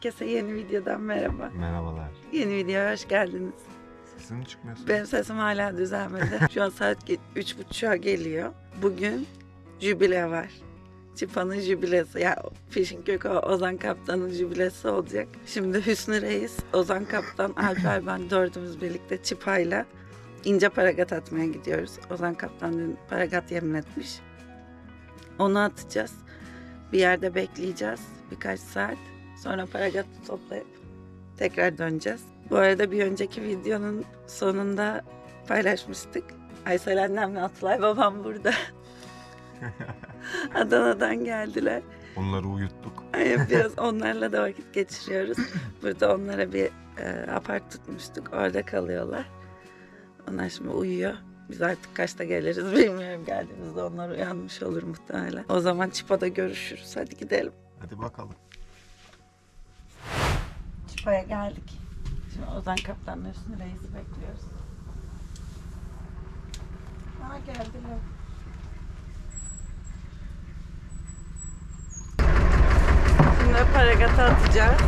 Herkese yeni videodan merhaba. Merhabalar. Yeni videoya hoş geldiniz. Sesin çıkmıyorsun. Benim sesim hala düzelmedi. Şu an saat ge- üç buçuğa geliyor. Bugün jübile var. Çipa'nın jübilesi. Ya Fishing Kök Ozan Kaptan'ın jübilesi olacak. Şimdi Hüsnü Reis, Ozan Kaptan, Alper ben dördümüz birlikte Çipa'yla ince paragat atmaya gidiyoruz. Ozan Kaptan dün paragat yemin etmiş. Onu atacağız. Bir yerde bekleyeceğiz birkaç saat. Sonra paragatı toplayıp tekrar döneceğiz. Bu arada bir önceki videonun sonunda paylaşmıştık. Aysel annemle Atılay babam burada. Adana'dan geldiler. Onları uyuttuk. Aynen, Biraz onlarla da vakit geçiriyoruz. Burada onlara bir e, apart tutmuştuk. Orada kalıyorlar. Onlar şimdi uyuyor. Biz artık kaçta geliriz bilmiyorum. Geldiğimizde onlar uyanmış olur muhtemelen. O zaman Çipa'da görüşürüz. Hadi gidelim. Hadi bakalım. Çipa'ya geldik. Şimdi Ozan Kaptan'la Hüsnü Reis'i bekliyoruz. Aa geldiler. Şimdi paragatı atacağız.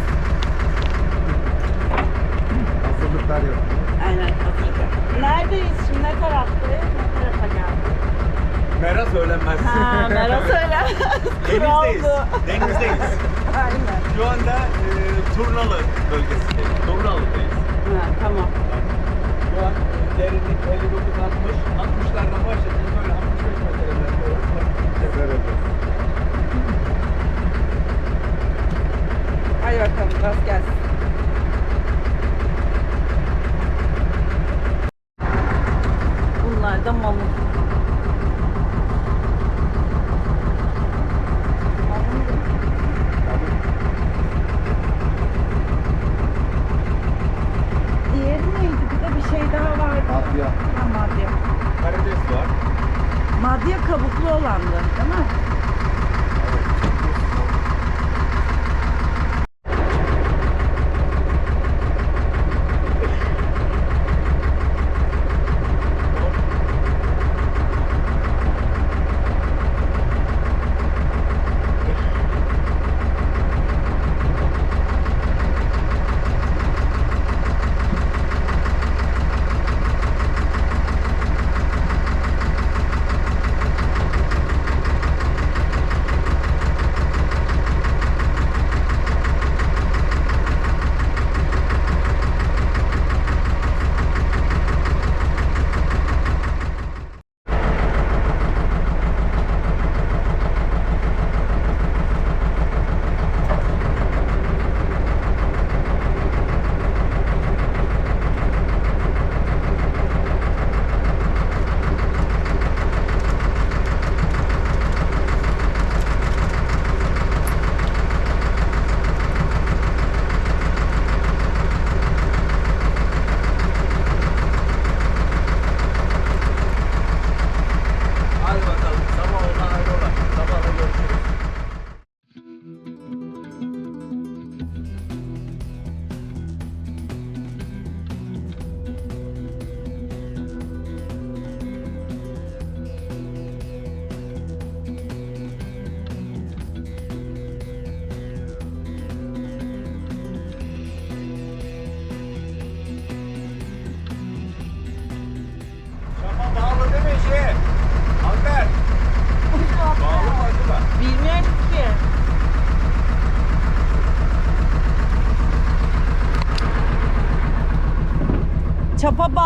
Hazırlıklar yok. Aynen hazırlık. Neredeyiz şimdi? Ne taraftayız? Ne tarafa geldik? Mera söylenmez. Ha, Meral söyle. Denizdeyiz. Denizdeyiz. Aynen. Şu anda e, Turnalı bölgesindeyiz. Turnalı'dayız. Ha, tamam. Şu an e, derinlik 59 60 60'lardan başladık. Böyle 65 metreler doğru. Hadi bakalım rast gelsin. Bunlar da mamut. Diğeri neydi? Bir de bir şey daha vardı. Madya. Ha, madya. Karides var. Madya kabuklu olandı değil mi?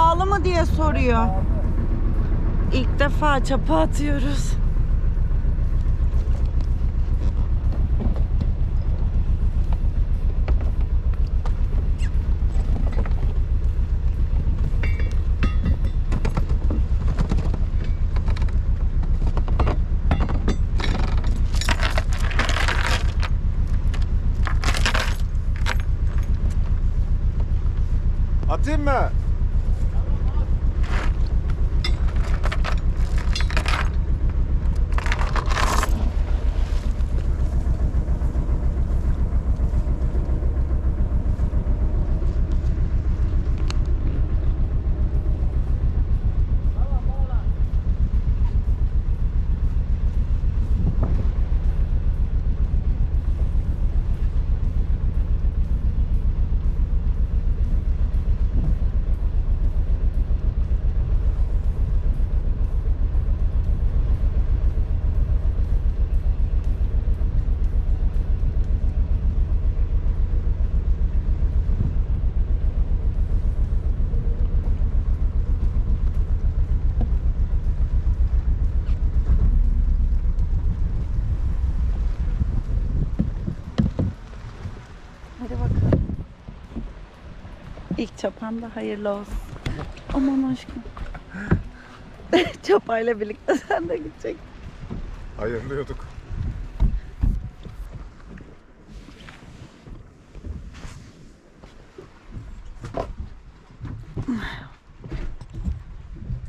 Çapa bağlı mı diye soruyor. İlk defa çapa atıyoruz. Atayım mı? İlk çapan da hayırlı olsun. Aman aşkım. Çapayla birlikte sen de gidecek. Hayırlıyorduk.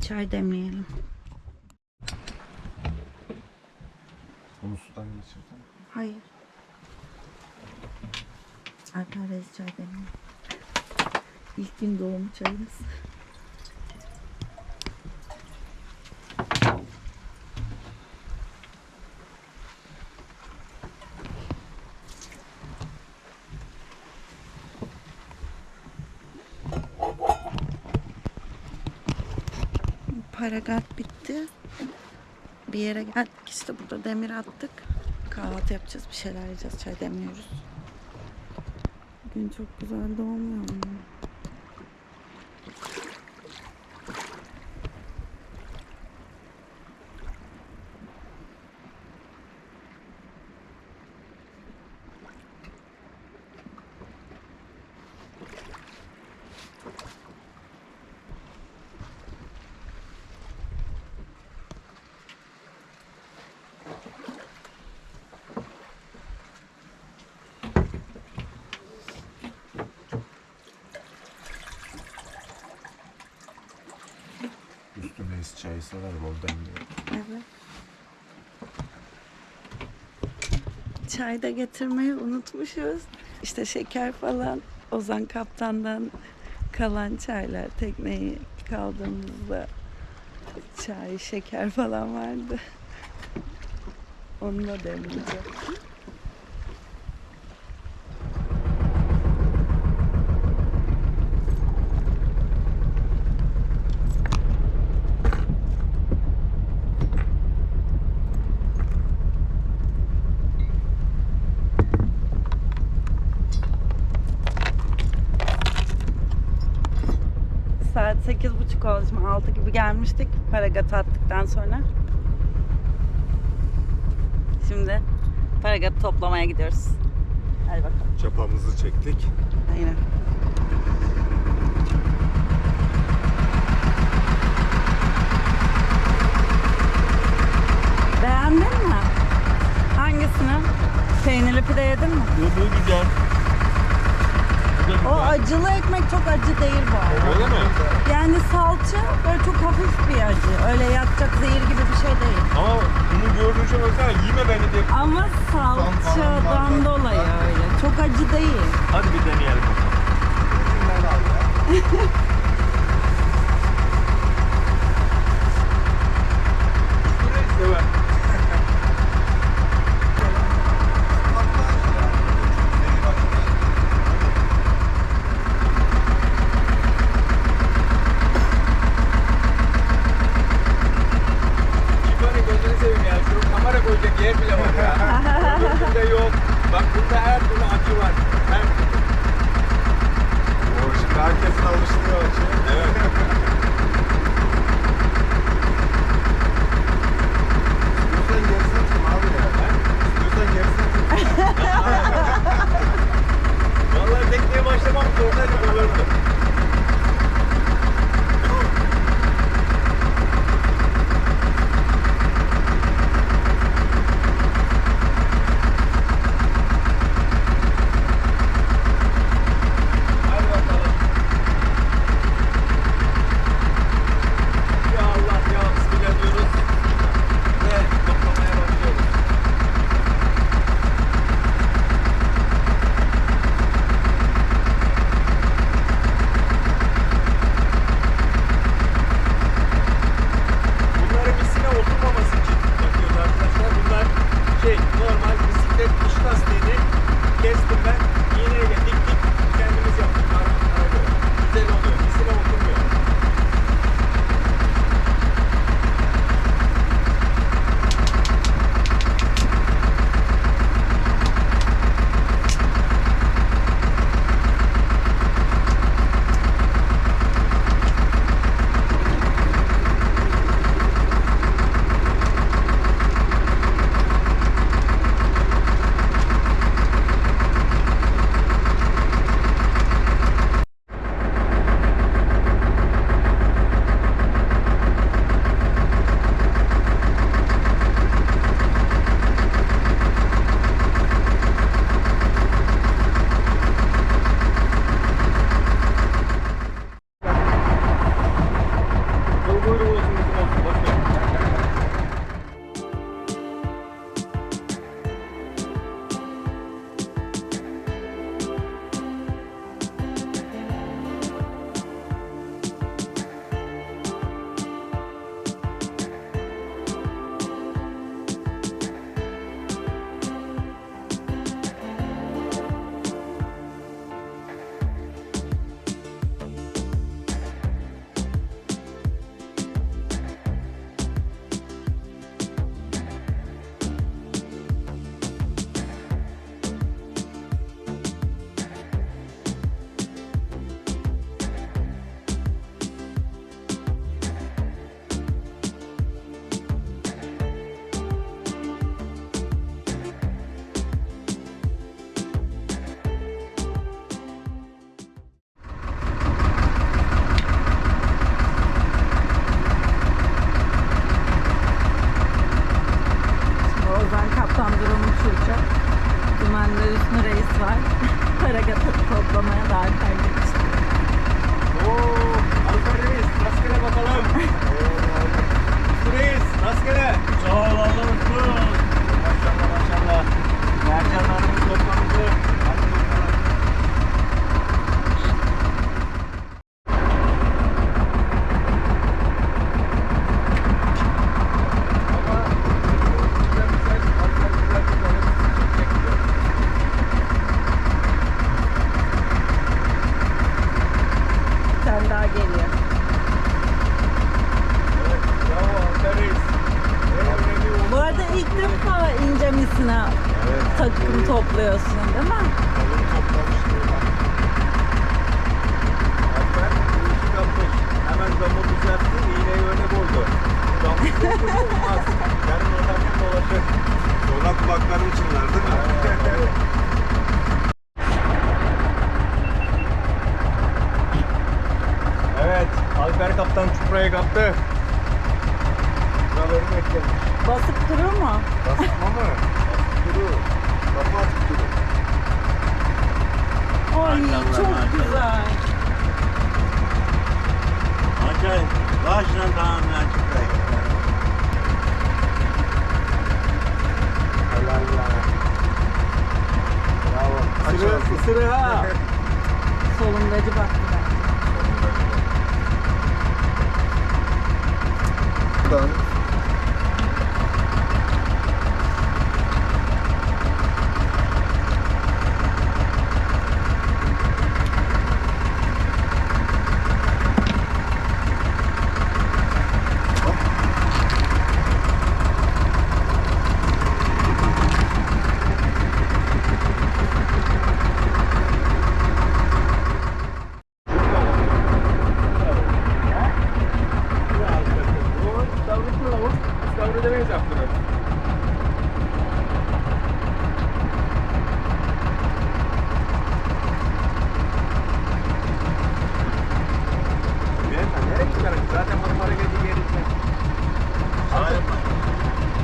Çay demleyelim. Bunu sudan geçirdim. Hayır. Alper Rezi çay demleyelim. İlk gün doğum çayımız. Paragat bitti. Bir yere geldik işte burada demir attık. Kahvaltı yapacağız bir şeyler yiyeceğiz çay demliyoruz. Bugün çok güzel doğmuyor mu? Üstüne is çayı sever bol demliyor. Evet. Çay da getirmeyi unutmuşuz. İşte şeker falan Ozan Kaptan'dan kalan çaylar tekneyi kaldığımızda çay, şeker falan vardı. Onunla demleyeceğim. Saat sekiz buçuk oldu. Şimdi altı gibi gelmiştik. Paragat attıktan sonra. Şimdi paragat toplamaya gidiyoruz. Hadi bakalım. Çapamızı çektik. Aynen. Beğendin mi? Hangisini? Peynirli pide yedin mi? Bu güzel. O acılı ekmek çok acı değil bu arada. Öyle mi? Yani salça böyle çok hafif bir acı. Öyle yakacak zehir gibi bir şey değil. Ama bunu gördüğün şey baksana yeme beni diye. Ama salçadan dolayı öyle. Çok acı değil. Hadi bir deneyelim bakalım. ilk defa ince misine Evet. takım topluyorsun değil mi? Hemen damı düzeltti, iğneyi öne koydu. Damı olmaz. Yarın otarken dolaşır. Sonra kulaklarım çınlar değil mi? Evet, Alper kaptan çuprayı kaptı. Çupraları beklemiş. Basıp durur mu? Basma mı? Duru. Kapı açık duru. Ay Maşallah, çok maşallah. güzel. Acayip. Baştan tamamen çıkıyor. Helal ya. Bravo. Isırı, ısırı ha. Solundacı baktı ben. Buradan İstavrit mi lavuk? İstavrit demeyiz yaptırıyor. Ben nereye çıkarım? Zaten Marmara Gezi gelirse. Hayır.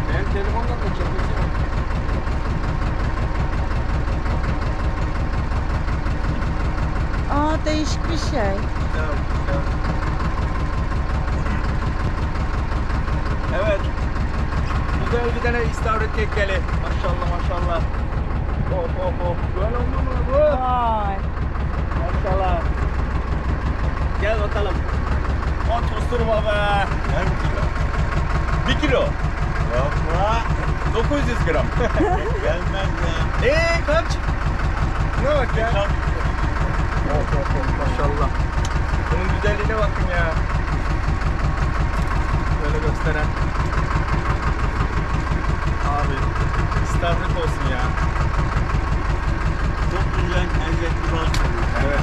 Benim telefondan da çekeceğim. Aa değişik bir şey. Evet. Güzel bir tane istavrit kekkeli. Maşallah maşallah. Hop hop hop. Böyle oldu mu bu? Vay. Maşallah. Gel bakalım. Ot usturma be. Her kilo. Bir kilo. La. 900 gram. Gelmez ya. Eee kaç? Ne bak ya. Çok Hop hop hop maşallah. Bunun güzelliğine bakın ya. Böyle gösteren. Abi istavrit olsun ya. çok güzel lezzetli balık. Evet.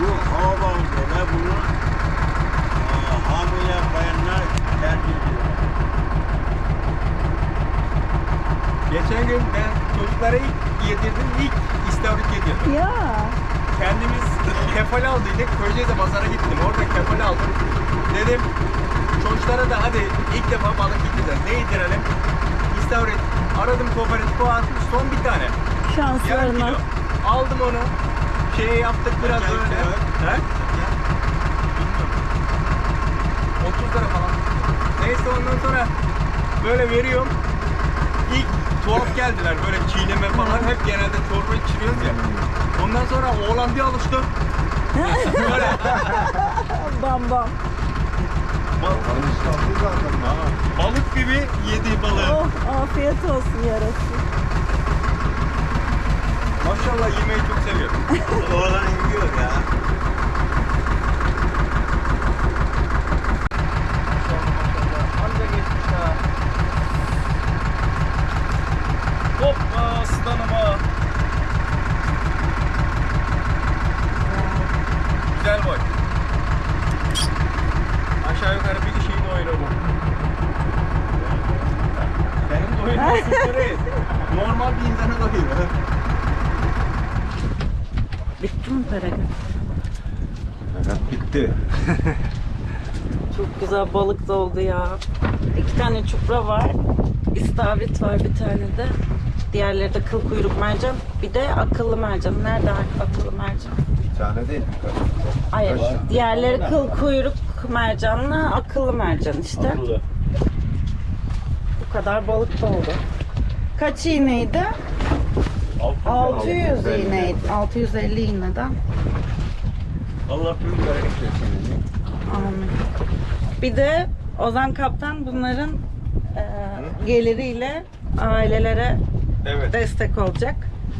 Bu hava balığı ve bunu aa, hamile bayanlar tercih ediyor. Geçen gün ben çocuklara ilk yedirdim, ilk istavrit yedirdim. Ya. Kendimiz kefal aldıydık, Köyceğiz'e pazara gittim. Orada kefal aldım. Dedim çocuklara da hadi ilk defa balık yiyeceğiz. Ne yedirelim? İstavrit. Aradım kooperatif var. Son bir tane. Şanslarına. Aldım onu. Şey yaptık biraz ay böyle. kilo? He? Bilmiyorum. 30 lira falan. Neyse ondan sonra böyle veriyorum. İlk tuhaf geldiler böyle çiğneme falan. Hep genelde çorba içiriyoruz ya. Ondan sonra oğlan bir alıştı. böyle Bam bam. bal- balık gibi yedi balığı. Oh afiyet olsun yarası. Maşallah yemeği çok seviyorum. Oğlan yiyor ya. Maşallah maşallah. Anca geçmiş ha. Hoppa aslanıma. Güzel boy. Aşağı yukarı bir kişiyi doyurur bu. Normal bir insanı doyurur. Bitti mi Paragat? Evet bitti. Çok güzel balık da oldu ya. İki tane çupra var. istavrit var bir tane de. Diğerleri de kıl kuyruk mercan. Bir de akıllı mercan. Nerede akıllı mercan? Bir tane değil birkaç. Hayır. Diğerleri kıl kuyruk mercanla akıllı mercan işte. Akıllı. Bu kadar balık da oldu. Kaç iğneydi? 600 iğneydi. 650 iğneden. Allah bin bereket versin. Amin. Bir de Ozan Kaptan bunların e, geliriyle ailelere Evet. destek olacak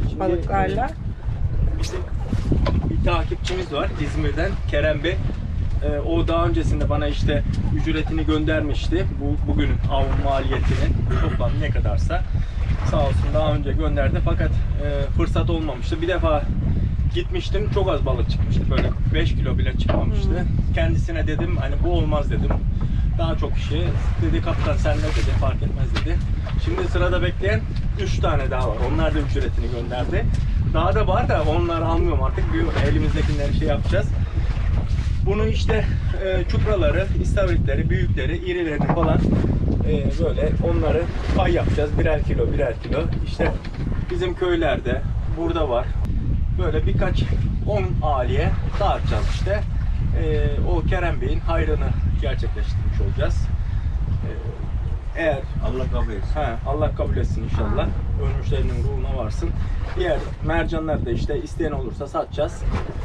Şimdi, balıklarla. Bizim bir takipçimiz var İzmir'den Kerem Bey. Ee, o daha öncesinde bana işte ücretini göndermişti. Bu bugünün av maliyetinin toplam ne kadarsa sağ olsun daha önce gönderdi fakat e, fırsat olmamıştı. Bir defa gitmiştim çok az balık çıkmıştı böyle 5 kilo bile çıkmamıştı. Kendisine dedim hani bu olmaz dedim. Daha çok kişi dedi kaptan sen ne dedi fark etmez dedi. Şimdi sırada bekleyen 3 tane daha var. Onlar da ücretini gönderdi. Daha da var da onları almıyorum artık. Bir elimizdekileri şey yapacağız. Bunu işte e, çupraları, istavritleri, büyükleri, irilerini falan e, böyle onları pay yapacağız. Birer kilo, birer kilo. İşte bizim köylerde, burada var. Böyle birkaç 10 aliye dağıtacağız işte. E, o Kerem Bey'in hayrını gerçekleştirmiş olacağız. E, eğer Allah kabul etsin. Ha, Allah kabul etsin inşallah. Ölmüşlerinin ruhuna varsın. Diğer mercanları da işte isteyen olursa satacağız.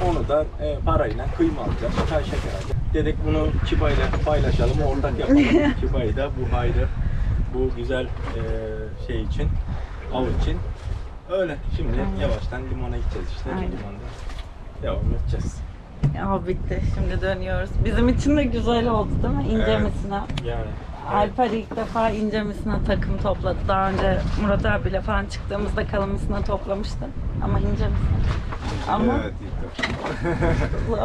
Onu da e, parayla kıyma alacağız. Çay şeker alacağız. Dedik bunu Çiba'yla paylaşalım, ortak yapalım. Çiba'yı da bu hayrı, bu güzel e, şey için, av için. Öyle. Şimdi Aynen. yavaştan limana gideceğiz işte. Aynen. Limanda devam edeceğiz. Ya bitti. Şimdi dönüyoruz. Bizim için de güzel oldu değil mi? İncemesine. Yani Alper ilk defa incemesine takım topladı. Daha önce Murat abiyle falan çıktığımızda kalımısına toplamıştı. Ama incemesine. Ama Evet ilk defa. zor?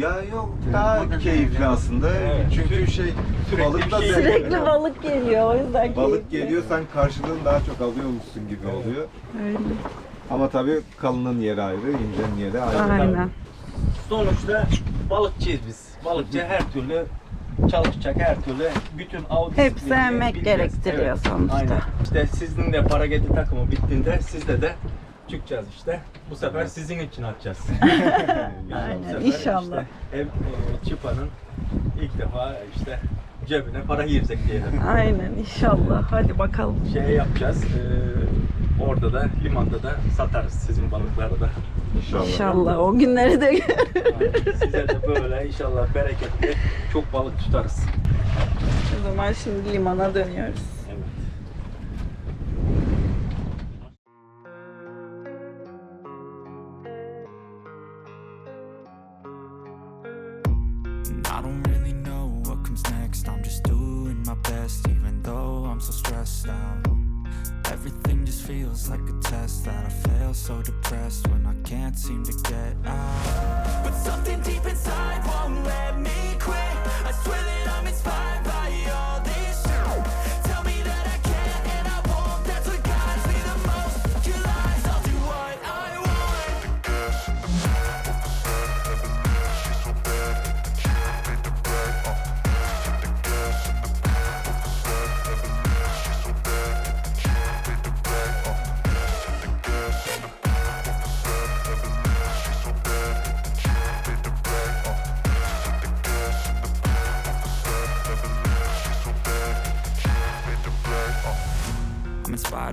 Ya yok daha keyifli aslında. Evet. Çünkü şey Sürekli balık da bir şey- zevkli. Sürekli balık geliyor o yüzden Balık keyifli. geliyor sen karşılığını daha çok alıyormuşsun gibi oluyor. Öyle. Ama tabii kalının yeri ayrı, incenin yeri ayrı. Aynen. Sonuçta balıkçıyız biz. Balıkçı her türlü çalışacak, her türlü bütün av Hepsi disiplinini emek bileceğiz. gerektiriyor sonuçta. Aynen. İşte sizin de para getir takımı bittiğinde sizde de çıkacağız işte. Bu sefer sizin için atacağız. Aynen, inşallah. Işte ev, e, Çipa'nın ilk defa işte cebine para girecek diyelim. Aynen inşallah. Hadi bakalım. Şey yapacağız. e, orada da limanda da satarız sizin balıkları da. İnşallah. İnşallah o günleri de Size de böyle inşallah bereketli çok balık tutarız. O zaman şimdi limana dönüyoruz. Evet. And I don't really know what comes next. I'm just doing my best, even though I'm so stressed out. Everything just feels like a test that I fail, so depressed when I can't seem to get out. But something deep inside won't let me quit. I swear that I'm inspired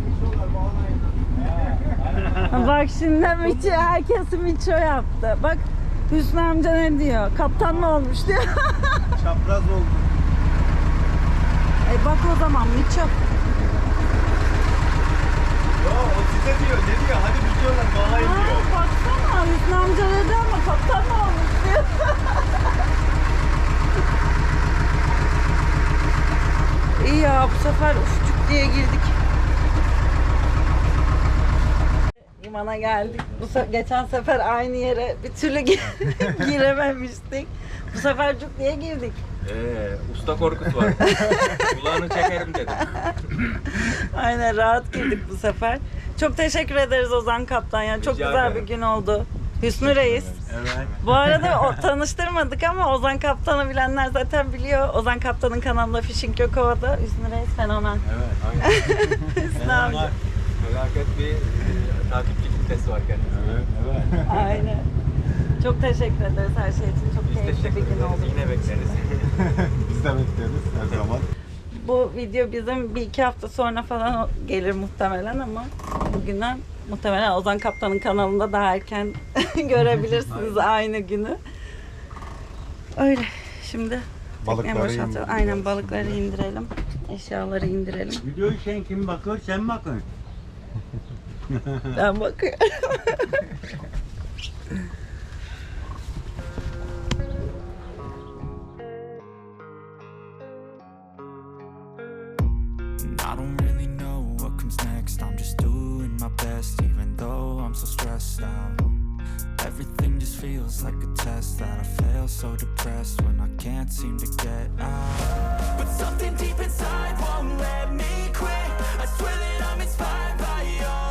geçiyorlar bağlayın. Bak şimdi Miço, herkesi Miço yaptı. Bak Hüsnü amca ne diyor? Kaptan mı olmuş diyor. Çapraz oldu. e bak o zaman Miço. Yo o size diyor ne diyor hadi bitiyorlar bağlayın diyor. Aa, Hüsnü amca dedi ama kaptan mı olmuş diyor. İyi ya bu sefer ufçuk diye girdik. Limana geldik. Bu se- geçen sefer aynı yere bir türlü gi- girememiştik. Bu sefer cuk diye girdik. Ee, usta korkusu var. Kulağını çekerim dedim. Aynen rahat girdik bu sefer. Çok teşekkür ederiz Ozan Kaptan. Yani çok Rica güzel ederim. bir gün oldu. Hüsnü Reis. Evet. Bu arada o, tanıştırmadık ama Ozan Kaptan'ı bilenler zaten biliyor. Ozan Kaptan'ın kanalında Fishing Gökova'da Hüsnü Reis fenomen. Evet aynen. Hüsnü abi. Felaket bir e, takipçi kitlesi var kendisine. Evet, evet. Aynen. Çok teşekkür ederiz her şey için. Çok Biz keyifli teşekkür bir gün oldu. Yine bekleriz. Biz de bekleriz her zaman. Bu video bizim bir iki hafta sonra falan gelir muhtemelen ama bugünden muhtemelen Ozan Kaptan'ın kanalında daha erken görebilirsiniz aynı günü. Öyle. Şimdi Balıkları indireceğiz Aynen balıkları şimdi. indirelim. Eşyaları indirelim. Videoyu sen kim bakıyor? Sen bakın. Ben bakıyorum. feels like a test that I fail, so depressed when I can't seem to get out. But something deep inside won't let me quit. I swear that I'm inspired by your